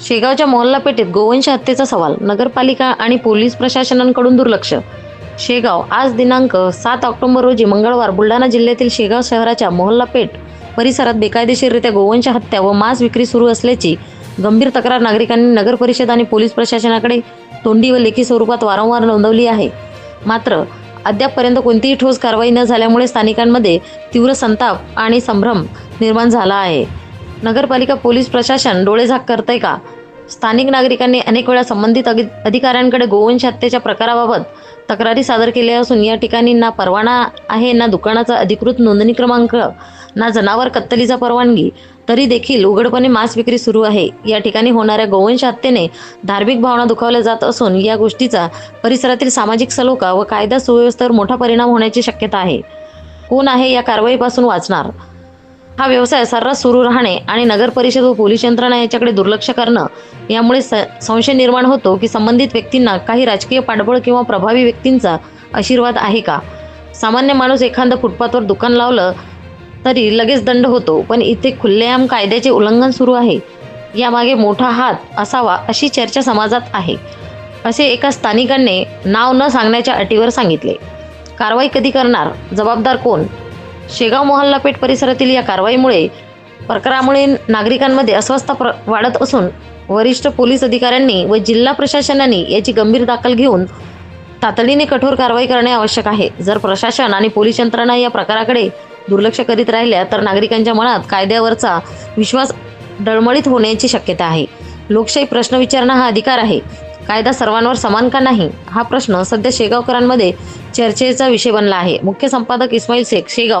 शेगावच्या मोहल्ला पेठेत गोवंश हत्येचा सवाल नगरपालिका आणि पोलीस प्रशासनांकडून दुर्लक्ष. शेगाव आज दिनांक सात ऑक्टोबर रोजी मंगळवार बुलढाणा जिल्ह्यातील शेगाव शहराच्या मोहल्ला पेठ परिसरात बेकायदेशीररित्या गोवंश हत्या व मांस विक्री सुरू असल्याची गंभीर तक्रार नागरिकांनी नगर परिषद आणि पोलीस प्रशासनाकडे तोंडी व लेखी स्वरूपात वारंवार नोंदवली आहे. मात्र अद्यापपर्यंत कोणतीही ठोस कारवाई न झाल्यामुळे स्थानिकांमध्ये तीव्र संताप आणि संभ्रम निर्माण झाला आहे. नगरपालिका पोलीस प्रशासन डोळेझाक करतंय का? स्थानिक नागरिकांनी अनेक वेळा संबंधित अधिकाऱ्यांकडे गोवंश हत्येच्या प्रकाराबाबत तक्रारी सादर केल्या असून या ठिकाणी ना परवाना आहे ना दुकानाचा अधिकृत नोंदणी क्रमांक ना जनावर कत्तलीचा परवानगी तरी देखील उघडपणे मांस विक्री सुरू आहे. या ठिकाणी होणाऱ्या गोवंश हत्येने धार्मिक भावना दुखावल्या जात असून या गोष्टीचा परिसरातील सामाजिक सलोखा व कायदा सुव्यवस्थेवर मोठा परिणाम होण्याची शक्यता आहे. कोण आहे या कारवाईपासून वाचणार? हा व्यवसाय सर्रास सुरू राहणे आणि नगर परिषद व पोलीस यंत्रणा याच्याकडे दुर्लक्ष करणं यामुळे स संशय निर्माण होतो की संबंधित व्यक्तींना काही राजकीय पाठबळ किंवा प्रभावी व्यक्तींचा आशीर्वाद आहे का? सामान्य माणूस एखादं फुटपाथवर दुकान लावलं तरी लगेच दंड होतो पण इथे खुल्लेआम कायद्याचे उल्लंघन सुरू आहे. यामागे मोठा हात असावा अशी चर्चा समाजात आहे असे एका स्थानिकांनी नाव न सांगण्याच्या अटीवर सांगितले. कारवाई कधी करणार? जबाबदार कोण? शेगाव मोहल्ला पेठ परिसरातील या कारवाईमुळे प्रकारामुळे नागरिकांमध्ये अस्वस्थता प्र वाढत असून वरिष्ठ पोलीस अधिकाऱ्यांनी व जिल्हा प्रशासनाने याची गंभीर दखल घेऊन तातडीने कठोर कारवाई करणे आवश्यक आहे. जर प्रशासन आणि पोलीस यंत्रणा या प्रकाराकडे दुर्लक्ष करीत राहिल्या तर नागरिकांच्या मनात कायद्यावरचा विश्वास डळमळीत होण्याची शक्यता आहे. लोकशाही प्रश्न विचारणं हा अधिकार आहे. कायदा सर्वांवर समान का नाही? हा प्रश्न सध्या शेगावकरांमध्ये चर्चेचा विषय बनला आहे. मुख्य संपादक इस्माईल शेख शेगाव.